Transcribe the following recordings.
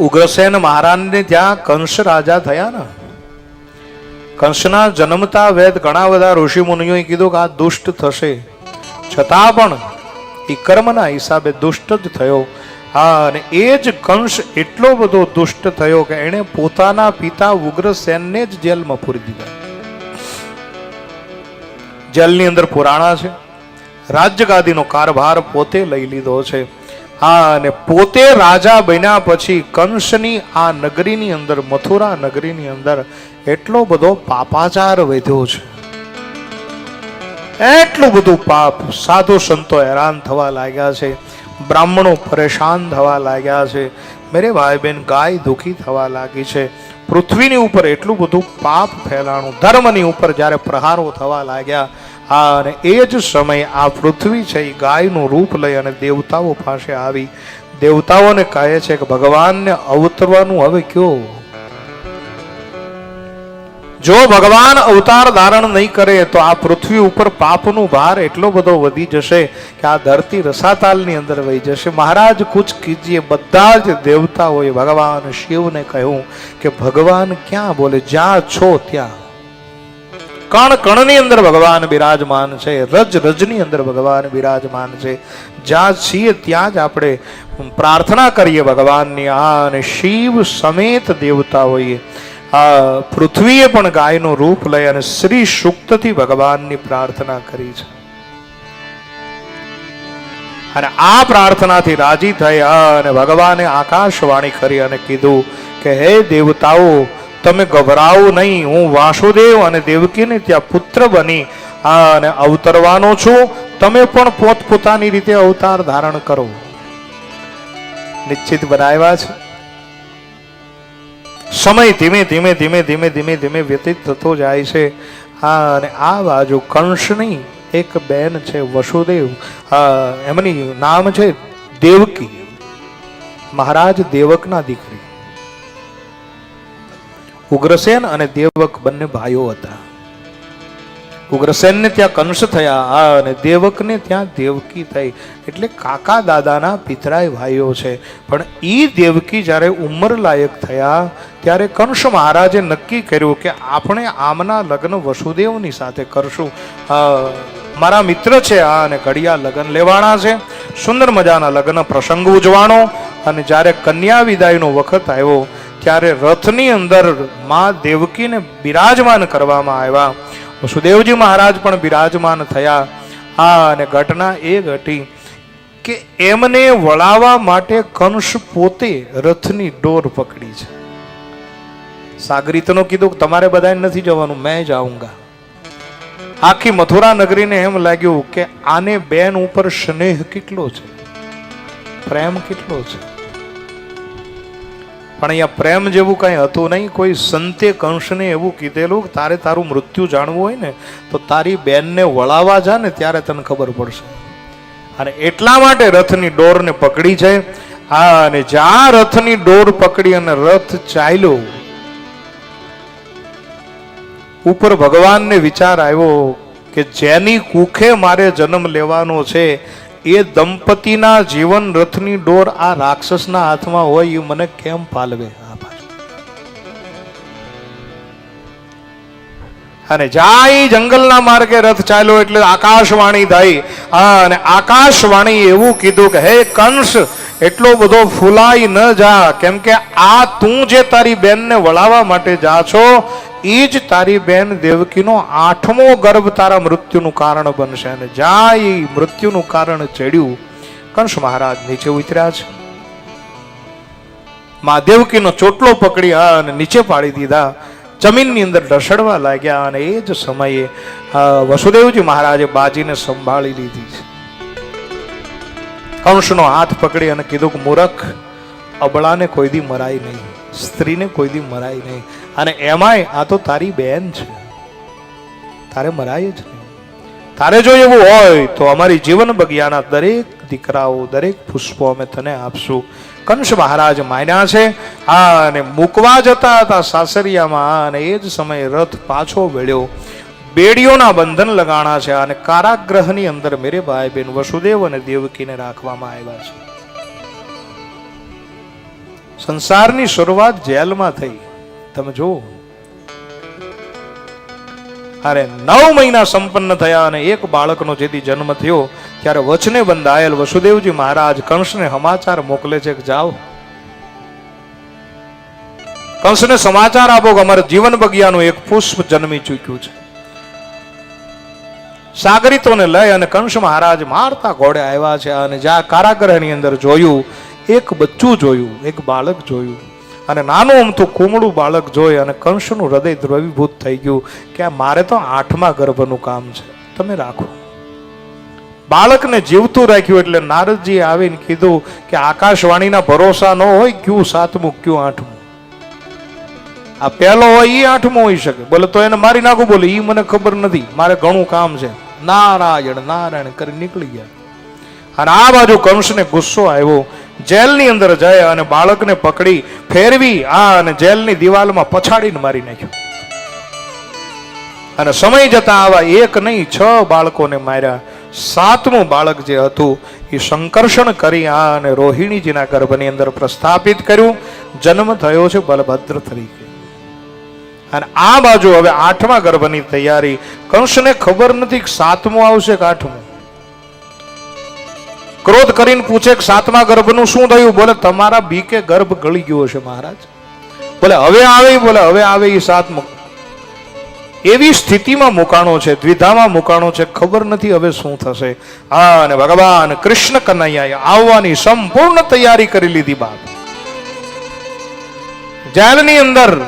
ઉગ્રસેન મહારાજને ત્યાં કંસ રાજા થયા ને. કંસના જન્મતા વેદ ઘણા બધા ઋષિ મુનિઓએ કીધું કે આ દુષ્ટ થશે. છતાં પણ એ કર્મના હિસાબે દુષ્ટ જ થયો. હા, અને એ જ કંસ એટલો બધો દુષ્ટ થયો કે એણે પોતાના પિતા ઉગ્રસેનને જ જેલમાં પૂરી દીધા. જેલની અંદર પુરાણા છે. રાજ્યગાદીનો કારભાર પોતે લઈ લીધો છે. હા, અને પોતે રાજા બન્યા પછી કંસની આ નગરીની અંદર, મથુરા નગરીની અંદર એટલો બધો પાપાચાર વધ્યો છે. એટલું બધું પાપ સાધુ સંતો હેરાન થવા લાગ્યા છે, બ્રાહ્મણો પરેશાન થવા લાગ્યા છે, મેરે ભાઈ બેન ગાય દુઃખી થવા લાગી છે. પૃથ્વીની ઉપર એટલું બધું પાપ ફેલાણું, ધર્મની ઉપર જ્યારે પ્રહારો થવા લાગ્યા અને એ જ સમયે આ પૃથ્વી છે એ ગાયનું રૂપ લઈ અને દેવતાઓ પાસે આવી. દેવતાઓને કહે છે કે ભગવાનને અવતરવાનું હવે કયો? જો ભગવાન અવતાર ધારણ નહીં કરે તો આ પૃથ્વી ઉપર પાપનું ભાર એટલો બધો વધી જશે કે આ ધરતી રસાતાલની અંદર વહી જશે. મહારાજ કુછ કીજીએ, બધા જ દેવતાઓએ ભગવાન શિવને કહ્યું કે ભગવાન ક્યાં બોલે? જ્યાં છો ત્યાં. કણ કણની અંદર ભગવાન બિરાજમાન છે, રજ રજની અંદર ભગવાન બિરાજમાન છે. જ્યાં છીએ ત્યાં જ આપણે પ્રાર્થના કરીએ ભગવાનની, આ અને શિવ સમેત દેવતાઓએ આ પૃથ્વીએ પણ ગાયનું રૂપ લઈ અને શ્રી સુક્તથી ભગવાનની પ્રાર્થના કરી છે. અને આ પ્રાર્થનાથી રાજી થઈ અને ભગવાને આકાશવાણી કરી અને કીધું કે, હે દેવતાઓ તમે ગભરાવો નહીં. હું વાસુદેવ અને દેવકીને ત્યાં પુત્ર બની અને અવતરવાનો છું. તમે પણ પોતપોતાની રીતે અવતાર ધારણ કરો. નિશ્ચિત બનાવ્યા છે. સમય ધીમે ધીમે ધીમે ધીમે ધીમે ધીમે વ્યતીત થતો જાય છે. હા અને આ બાજુ કંસની એક બેન છે, વસુદેવ. એમની નામ છે દેવકી. મહારાજ દેવકના દીકરી. ઉગ્રસેન અને દેવક બંને ભાઈઓ હતા. ઉગ્રસેનને ત્યાં કંસ થયા, આ અને દેવકને ત્યાં દેવકી થઈ. એટલે કાકા દાદાના પિતરાય ભાઈઓ છે. પણ એ દેવકી જ્યારે ઉંમર લાયક થયા, ત્યારે કંસ મહારાજે નક્કી કર્યું કે આપણે આમના લગ્ન વસુદેવની સાથે કરશું. મારા મિત્ર છે આ અને ઘડિયા લગ્ન લેવાના છે. સુંદર મજાના લગ્ન પ્રસંગ ઉજવાનો અને જ્યારે કન્યા વિદાયનો વખત આવ્યો ત્યારે રથની અંદર મા દેવકીને બિરાજમાન કરવામાં આવ્યા. વસુદેવજી મહારાજ પણ બિરાજમાન થયા. આ અને ઘટના એ ઘટી કે એમને વળાવવા માટે કંસ પોતે રથની ડોર પકડી છે. સાગરીતનો કીધું તમારે બધાને નથી જવાનું, મેં જાઉંગા. આખી મથુરા નગરીને એમ લાગ્યું કે આને બેન ઉપર સ્નેહ કેટલો છે? પ્રેમ કેટલો છે? પણ અહીંયા પ્રેમ જેવું કંઈ હતું નહીં. કોઈ સંતે કંસને એવું કીધેલું તારે તારું મૃત્યુ જાણવું હોય ને, તો તારી બેનને વળાવવા જા ને ત્યારે તને ખબર પડશે. અને એટલા માટે રથની ડોરને પકડી છે. હા, અને જ્યાં રથની ડોર પકડી અને રથ ચાલ્યો, ઉપર ભગવાનને વિચાર આવ્યો કે જેની કુખે મારે જન્મ લેવાનો છે એ દંપતીના જીવન રથની ડોર આ રાક્ષસના હાથમાં હોય એ મને કેમ પાલવે? અને જાય જંગલના માર્ગે રથ ચાલ્યો એટલે આકાશવાણી થઈ. અને આકાશવાણી એવું કીધું કે, હે કંસ, એટલો બધો ફૂલાઈ ન જા. કેમ કે આ તું જે તારી બેનને વળાવવા માટે જા છો એ જ તારી બેન દેવકીનો આઠમો ગર્ભ તારા મૃત્યુનું કારણ બનશે અને જાય એ મૃત્યુનું કારણ ચડ્યું, કંસ મહારાજ નીચે ઉતર્યા છે. મા દેવકીનો ચોટલો પકડી અને નીચે પાડી દીધા. જમીનની અંદર ઢસડવા લાગ્યા અને એ જ સમયે વસુદેવજી મહારાજે બાજીને સંભાળી લીધી છે. કંસનો હાથ પકડી અને કીધું કે, મૂરખ, અબળાને કોઈ દી મરાય નહીં, સ્ત્રીને કોઈ દી મરાય નહીં અને એમાંય આ તો તારી બેન છે. તારે મરાય જ નહીં. તારે જો એવું હોય તો અમારી જીવન બગિયાના દરેક દીકરાઓ, દરેક પુષ્પો અમે તને આપશું. કંસ મહારાજ માન્યા છે. આ અને મૂકવા જતા હતા સાસરિયામાં, અને એ જ સમયે રથ પાછો વેળ્યો. બેડીઓના બંધન લગાણા છે અને કારાગ્રહની અંદર મેરે ભાઈ બેન વસુદેવ અને દેવકીને રાખવામાં આવ્યા છે. સંસારની શરૂઆત જેલમાં થઈ. તમે જુઓ. અરે નવ મહિના સંપન્ન થયા અને એક બાળકનો જેથી જન્મ થયો, ત્યારે વચને બંધાયેલ વસુદેવજી મહારાજ કંસને સમાચાર મોકલે છે કે જાઓ. કંસને સમાચાર આપો કે અમારે જીવન બગિયાનું એક પુષ્પ જન્મી ચૂક્યું છે. સાગરીતોને લઈ અને કંસ મહારાજ મારતા ઘોડે આવ્યા છે અને જ્યાં કારાગૃહની અંદર જોયું, એક બચ્ચું જોયું, એક બાળક જોયું. અને નાનું અમથું કુમળું બાળક જોઈ અને કંસનું હૃદય દ્રવીભૂત થઈ ગયું કે આ મારે તો આઠમા ગર્ભનું કામ છે. તમે રાખો. બાળકને જીવતું રાખ્યું એટલે નારદજી આવીને કીધું કે આકાશવાણીના ભરોસા ન હોય, ક્યું સાતમું, ક્યુ આઠમું. આ પહેલો હોય એ આઠમું હોઈ શકે. બોલે તો એને મારી નાખું, બોલે એ મને ખબર નથી. મારે ઘણું કામ છે. નારાયણ નારાયણ કરી નીકળી ગયા. અને આ બાજુ કંસને ગુસ્સો આવ્યો જેલની અંદર જાય અને બાળકને પકડી ફેરવી આ અને જેલની દિવાલમાં પછાડીને મારી નાખ્યું. અને સમય જતા આવા એક નહીં, છ બાળકોને માર્યા. સાતમું બાળક જે હતું, એ સંકર્ષણ કરી આ અને રોહિણીજીના ગર્ભની અંદર પ્રસ્થાપિત કર્યું. જન્મ થયો છે, બલભદ્ર તરીકે. અને આ બાજુ હવે આઠમા ગર્ભની તૈયારી. કંસને ખબર નથી સાતમું આવશે કે આઠમું. ક્રોધ કરીને પૂછે કે સાતમા ગર્ભનું શું થયું? બોલે, તમારા બીકે ગર્ભ ગળી ગયો છે મહારાજ. બોલે, હવે આવે? બોલે, હવે આવે એ સાતમું એવી સ્થિતિમાં મુકાણો છે, દ્વિધામાં મુકાણો છે, ખબર નથી હવે શું થશે. હા, અને ભગવાન કૃષ્ણ કનૈયાએ આવવાની સંપૂર્ણ તૈયારી કરી લીધી બાદ જેલની અંદર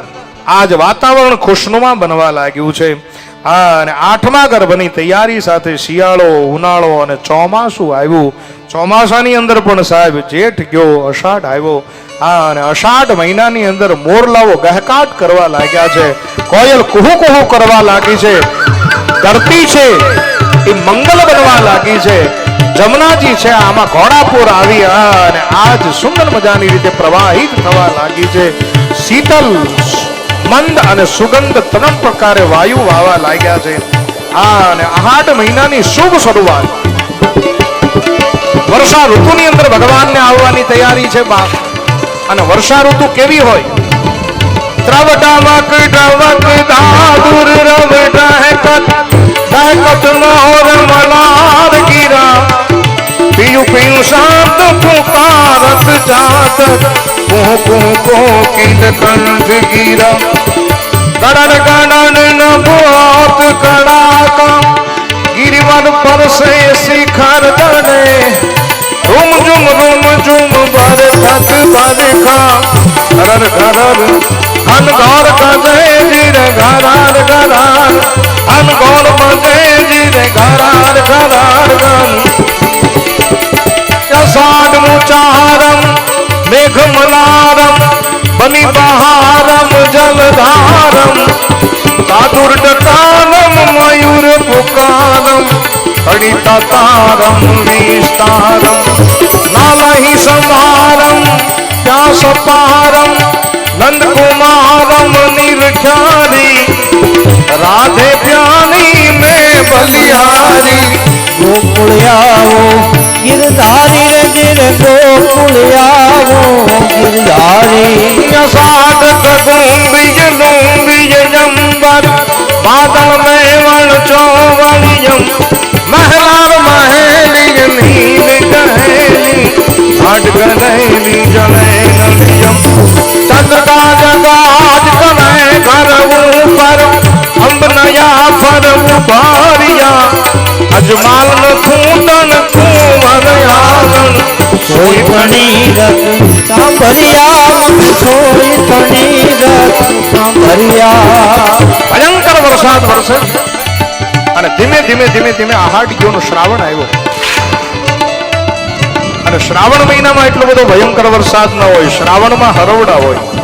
આજ વાતાવરણ ખુશનુમા બનવા લાગ્યું છે. હા, અને આઠમા ગર્ભની તૈયારી સાથે શિયાળો, ઉનાળો અને ચોમાસું આવ્યું. ચોમાસાની અંદર પણ સાહેબ જેઠ ગયો, અષાઢ આવ્યો. હા, અને અષાઢ મહિનાની અંદર મોરલાઓ ગહકાટ કરવા લાગ્યા છે. કોયલ કુહુ કુહુ કરવા લાગી છે. ધરતી છે એ મંગલ બનવા લાગી છે. જમનાજી છે, આમાં ઘોડાપુર આવી. અને આજ સુંદર મજાની રીતે પ્રવાહિત થવા લાગી છે. શીતલ મંદ અને સુગંધ ત્રણ પ્રકારે વાયુ વાવા લાગ્યા છે. આ અને આઠ મહિનાની શુભ શરૂઆત. વર્ષા ઋતુની અંદર ભગવાનને આવવાની તૈયારી છે બાપ અને વર્ષા ઋતુ કેવી હોય? ત્રવટાવક, ડવક, દાદુર રવ ડહેકત ડહેકત મોર મલાર ગીરા પિયુ પિયુ, શાંત પુકારત જાત કુહ કુહ કો કિલ કંઠ ગીરા. ગણન ગણન બોત કડાકા. ગિરિવર પર સે શિખર દને રૂમ ઝુમ રૂમ ઝુમ, બર થક બરખા ઘરર ઘરર અન ગોર કજે જીર, ઘરાર ઘરાર. અન ગોર મજે જીર, ઘરાર ઘરાર ગન યસાડ મુચારમ અડિતા તારમ વિસ્તારમ નાલહી સંહારમ વ્યાસપારમ નંદકુમારમ નિર્ખ્યારી રાધે પ્યાની મે બલિહારી ગોકુળિયાઓ ગિરધારી રે ગિર ગોકુળિયાઓ ગિરધારી સાધક ગુંબિજ લુંબિજ જંબર બાદલ ઉભારિયા અજમાલ ન ખૂટન કુંવર આનંદ સોઈ ધણી રત સાંભળ્યા સોઈ ધણી રત સાંભળ્યા. વરસાદ વરસે. અને ધીમે ધીમે ધીમે ધીમે આહાડીઓનો શ્રાવણ આવ્યો. અને શ્રાવણ મહિનામાં એટલો બધો ભયંકર વરસાદ ન હોય, શ્રાવણમાં હરવડા હોય.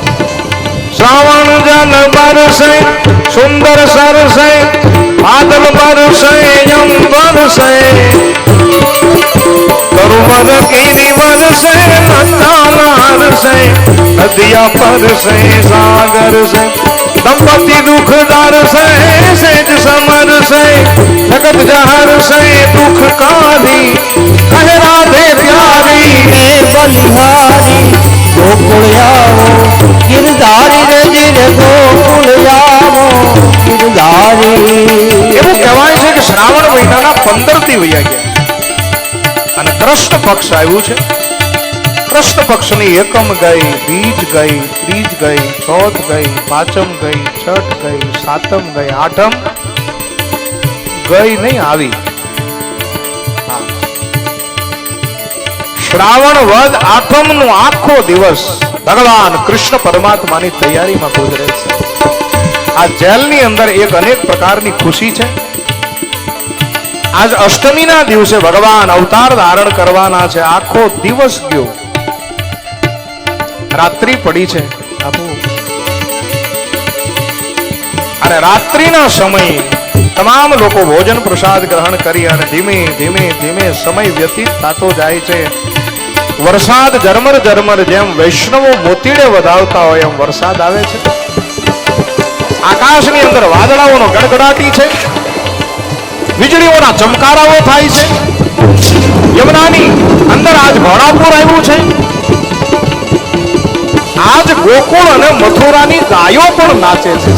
श्रावण जल बरसे, सुंदर सर सरसे, बादल बरसे, यम बरसे। करुमर गिरी बरसे नंदानार से नदिया पर से, सागर से, दंपति दुख दर से, सेज समर से, जगत जहर से, दुख कारी कहरा राधे प्यारी। है बंधारी ગોકુળ ગિરધારી રજે રે ગોકુળ આવો ગિરધારી એવું કહેવાય છે કે શ્રાવણ મહિનાના પંદરથી વૈયા ગયા. અને કૃષ્ણ પક્ષ આવ્યું છે. કૃષ્ણ પક્ષની એકમ ગઈ, બીજ ગઈ, ત્રીજ ગઈ, ચોથ ગઈ, પાંચમ ગઈ, છઠ ગઈ, સાતમ ગઈ, આઠમ ગઈ નહીં, આવી. શ્રાવણ વદ આઠમનું આખો દિવસ ભગવાન કૃષ્ણ પરમાત્માની તૈયારીમાં ગુજરે છે. આ જેલની અંદર એક અનેક પ્રકારની ખુશી છે. આજ અષ્ટમીના દિવસે ભગવાન અવતાર ધારણ કરવાના છે. આખો દિવસ ગયો. રાત્રિ પડી છે. અને રાત્રિના સમયે તમામ લોકો ભોજન પ્રસાદ ગ્રહણ કરી અને ધીમે ધીમે ધીમે સમય વ્યતીત થતો જાય છે. વરસાદ ઝરમર ઝરમર જેમ વૈષ્ણવો મોતીડે વધાવતા હોય એમ વરસાદ આવે છે. આકાશની અંદર વાદળાઓનો ગડગડાટી છે. વીજળીઓના ચમકારાઓ થાય છે. યમુનાની અંદર આજ ઘોડાપુર આવ્યું છે. આજ ગોકુળ અને મથુરાની ગાયો પણ નાચે છે.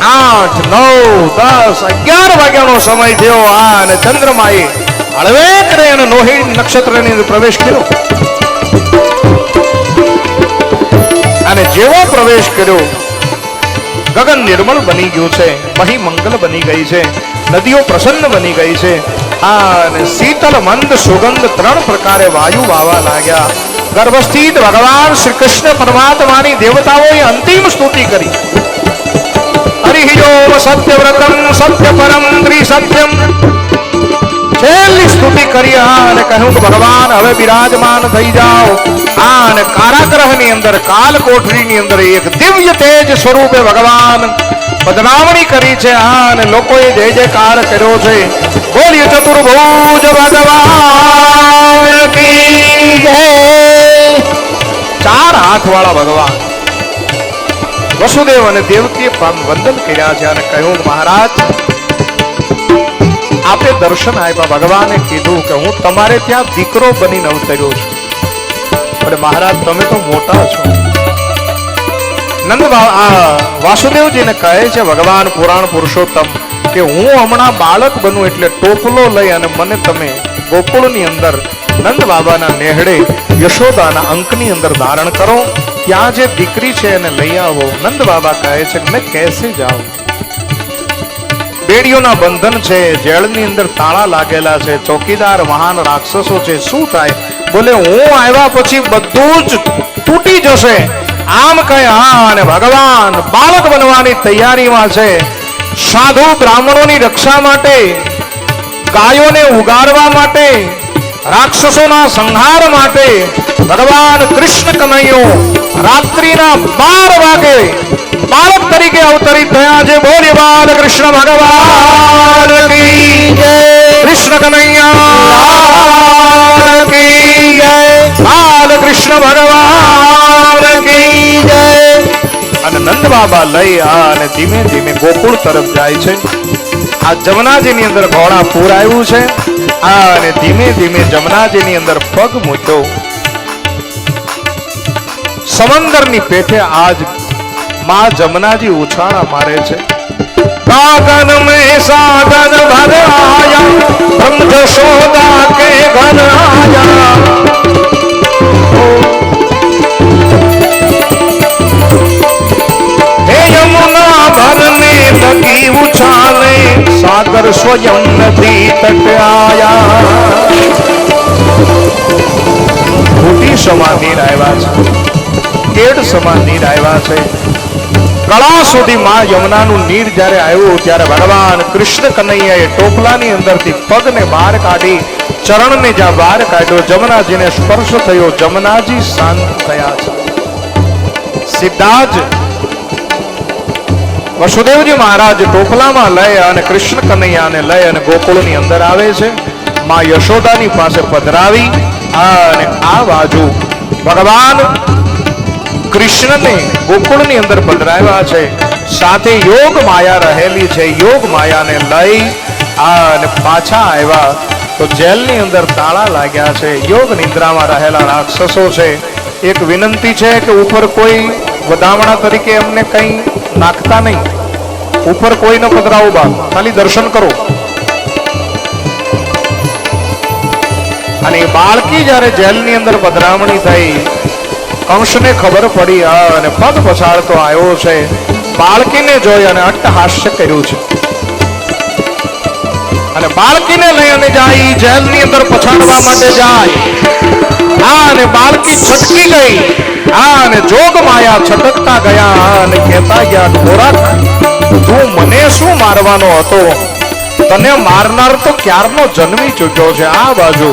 આઠ, નવ, દસ, અગિયાર વાગ્યાનો સમય થયો આ અને ચંદ્રમાએ હળવે અને નોહી નક્ષત્રની અંદર પ્રવેશ કર્યો અને જેવો પ્રવેશ કર્યો ગગન નિર્મળ બની ગયું છે મહી મંગલ બની ગઈ છે નદીઓ પ્રસન્ન બની ગઈ છે અને શીતલ મંદ સુગંધ ત્રણ પ્રકારે વાયુ વાવા લાગ્યા ગર્ભસ્થિત ભગવાન શ્રી કૃષ્ણ પરમાત્માની દેવતાઓએ અંતિમ સ્તુતિ કરી હરિહિજોમ સત્યવ્રતમ સત્ય પરમ ત્રિસત્યમ છેલ્લી સ્તુતિ કરી અને કહ્યું ભગવાન, હવે બિરાજમાન થઈ જાઓ. અને કારાગ્રહની અંદર કાલ કોઠરીની અંદર એક દિવ્ય તેજ સ્વરૂપે ભગવાન પદનામણી કરી છે. અને લોકોએ જય જયકાર કર્યો છે. બોલીએ ચતુર્ભુજ ભગવાન ચાર હાથ વાળા ભગવાન વસુદેવ અને દેવકીએ વંદન કર્યા છે અને કહ્યું મહારાજ આપે દર્શન આપ્યા ભગવાને કીધું કે હું તમારે ત્યાં દીકરો બનીને અવતર્યો છું. પણ મહારાજ, તમે તો મોટા છો. નંદ વાસુદેવજીને કહે છે ભગવાન, પુરાણ પુરુષોત્તમ, કે હું હમણાં બાળક બનું એટલે ટોપલો લઈ અને મને તમે ગોકુળની અંદર નંદ બાબાના નેહડે યશોદાના અંકની અંદર ધારણ કરો. ત્યાં જે દીકરી છે એને લઈ આવો. નંદ બાબા કહે છે કે મેં કેસે જાઉં? બેડીઓના બંધન છે જેલની અંદર તાળા લાગેલા છે, ચોકીદાર મહાન રાક્ષસો છે, શું થાય? બોલે, હું આવ્યા પછી બધું જ તૂટી જશે. આમ કહે, હા, અને ભગવાન બાળક બનવાની તૈયારીમાં છે. સાધુ બ્રાહ્મણોની રક્ષા માટે, ગાયોને ઉગારવા માટે રાક્ષસોના સંહાર માટે ભગવાન કૃષ્ણ કનૈયો રાત્રિના બાર વાગે બાળક તરીકે અવતરિત થયા છે. બોલે બાલ કૃષ્ણ ભગવાન કૃષ્ણ કનૈયા કી બાલ કૃષ્ણ ભગવાન અને નંદ બાબા લઈ અને ધીમે ધીમે ગોકુળ તરફ જાય છે. આ જમનાજીની અંદર ઘોડા પૂર આવ્યું છે. આ અને ધીમે ધીમે જમનાજીની અંદર પગ મૂક્યો. સમંદરની પેઠે આજમાં જમનાજી ઉછાળા મારે છે. સાધન મે સાધન ભરાયા સાગર સ્વયં નથી તટ આયા ખોટી સમાધિ આવ્યા છે કેડ સમાધિ આવ્યા છે કળા સુધી માં યમુનાનું નીર જ્યારે આવ્યું, ત્યારે ભગવાન કૃષ્ણ કનૈયાએ ટોપલાની અંદરથી પગને બહાર કાઢી, ચરણને જ્યાં બહાર કાઢ્યો, જમનાજીને સ્પર્શ થયો, જમનાજી શાંત થયા છે. સીધા વસુદેવજી મહારાજ ટોપલામાં લઈ અને કૃષ્ણ કનૈયાને લઈ અને ગોકુળની અંદર આવે છે. મા યશોદાની પાસે પધરાવી અને આ બાજુ ભગવાન કૃષ્ણને ગોકુળની અંદર પધરાવ્યા છે. સાથે યોગ માયા રહેલી છે. યોગ માયાને લઈ અને પાછા આવ્યા. તો જેલની અંદર તાળા લાગ્યા છે. યોગ નિદ્રામાં રહેલા રાક્ષસો છે. એક વિનંતી છે કે ઉપર કોઈ વધામણા તરીકે એમને કંઈ નાખતા નહીં. ઉપર કોઈને પધરાવો બા ખાલી દર્શન કરો. અને બાળકી જ્યારે જેલની અંદર પધરામણી થઈ કંસને ખબર પડી અને પગ પછાડતો આવ્યો છે. બાળકીને જોઈ અને અટ્ટહાસ્ય કર્યું છે. અને બાળકીને લઈ અને જાય, જેલની અંદર પછાડવા માટે જાય. હા, અને બાળકી છટકી ગઈ. અને જોગ માયા છટકતા ગયા અને કહેતા ગયા, ખોરાક, તું મને શું મારવાનો હતો? તને મારનાર તો ક્યારનો જન્મી ચૂક્યો છે? આ બાજુ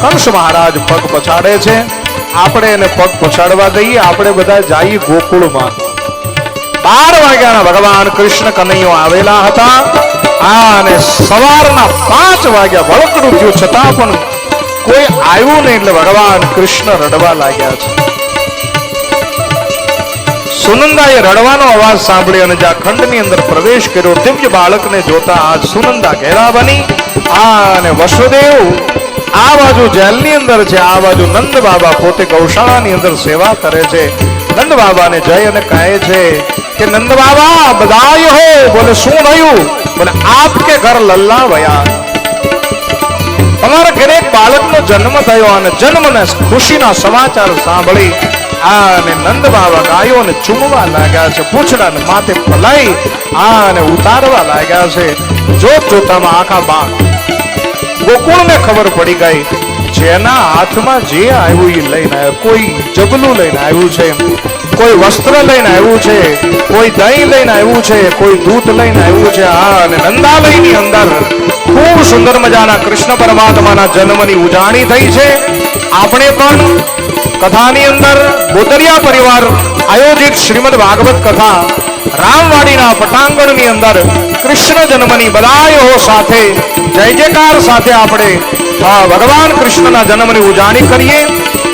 કંસ મહારાજ પગ પછાડે છે. આપણે એને પગ પછાડવા દઈએ, આપણે બધા જઈએ ગોકુળમાં. બાર વાગ્યાના ભગવાન કૃષ્ણ કનૈયો આવેલા હતા. અને સવારના પાંચ વાગ્યા વળકડું થયું, છતાં પણ કોઈ આવ્યું નહીં, એટલે ભગવાન કૃષ્ણ રડવા લાગ્યા છે. સુનંદાએ રડવાનો અવાજ સાંભળ્યો અને જ્યાં ખંડની અંદર પ્રવેશ કર્યો, દિવ્ય બાળકને જોતા આ સુનંદા ઘેરા બની આ અને વસુદેવ, આ બાજુ જેલની અંદર છે, આ બાજુ નંદ બાબા પોતે ગૌશાળાની અંદર સેવા કરે છે. નંદ બાબાને જય અને કહે છે કે, નંદ બાબા, બધાય હો, બોલે, શું થયું? બોલે આપકે ઘર લલ્લા ભયા તમારા ઘરે એક બાળકનો જન્મ થયો અને જન્મને ખુશીના સમાચાર સાંભળી આ અને નંદ બાવા ગાયોને ચૂમવા લાગ્યા છે. પૂછડાને માથે પલાઈ આને ઉતારવા લાગ્યા છે. જોત જોતામાં આખા બાગ ગોકુળને ખબર પડી ગઈ, જેના હાથમાં જે આવ્યું એ લઈને આવ્યો. કોઈ જબલું લઈને આવ્યું છે. કોઈ વસ્ત્ર લઈને આવ્યું છે. કોઈ દહીં લઈને આવ્યું છે. કોઈ દૂધ લઈને આવ્યું છે. આ અને નંદાલયની અંદર ખૂબ સુંદર મજાના કૃષ્ણ પરમાત્માના જન્મની ઉજાણી થઈ છે. આપણે પણ કથાની અંદર બોતરિયા પરિવાર આયોજિત શ્રીમદ ભાગવત કથા રામવાડીના પટાંગણની અંદર કૃષ્ણ જન્મની બધાયો સાથે, જય જયકાર સાથે આપણે ભગવાન કૃષ્ણના જન્મની ઉજાણી કરીએ.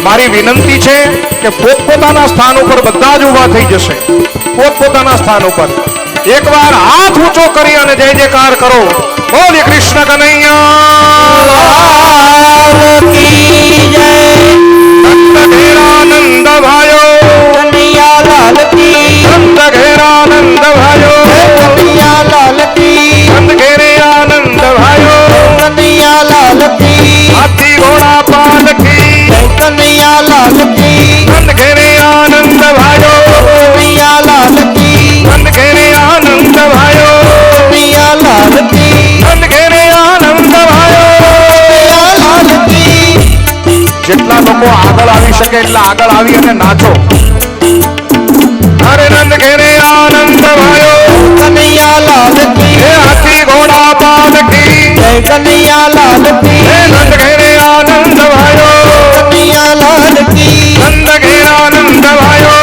મારી વિનંતી છે કે પોતપોતાના સ્થાન ઉપર બધા જ ઊભા થઈ જશે. પોતપોતાના સ્થાન ઉપર. એકવાર હાથ ઊંચો કરી અને જય જયકાર કરો. બોલે કૃષ્ણ કનૈયા. નંદ ઘેરાનંદ ભાયો કનૈયા લાલ કી નંદ ઘેરાનંદ ભાયો કનૈયા લાલ કી નંદ ઘેરે આનંદ ભાયો કનૈયા લાલ કી હાથી ઘોડા પાલકી જય કનૈયા લાલ કી નંદ ઘેરે આનંદ ભાયો કનૈયા લાલ કી નંદ ઘેરે જેટલા લોકો આગળ આવી શકે એટલા આગળ આવી અને નાચો. અરે નંદ ઘેરે આનંદ ભાયો કનૈયા લાલ કી. હે હાથી ઘોડા પાલકી જય કનૈયા લાલ કી. હે નંદ ઘેરે આનંદ ભાયો કનૈયા લાલ કી. નંદ ઘેરે આનંદ ભાયો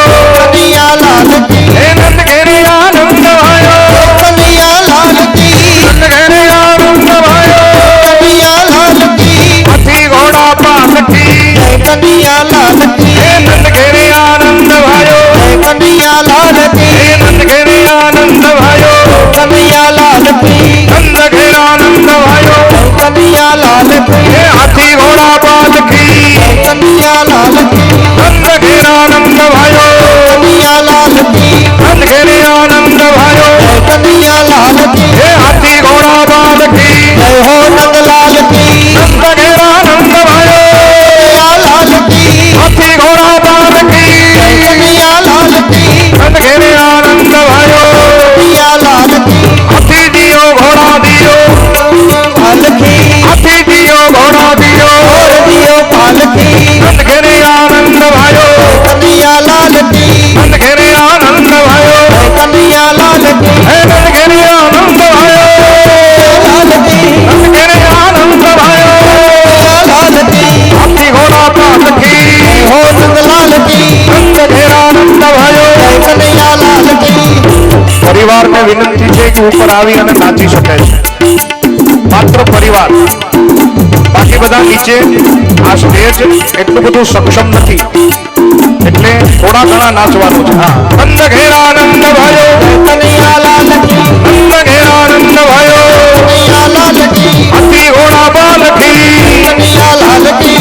વિનંતી છે કે ઉપર આવી અને નાચી શકે છે. માત્ર પરિવાર. બાકી બધા નીચે આ સ્ટેજ એટલું બધું સક્ષમ નથી. એટલે થોડા ઘણા નાચવાનું છે. હા નંદ ઘેરાનંદ ભાયો નંદ ઘેરાનંદ ભાયો હાથી ઘોડા બાલકી. લાલકી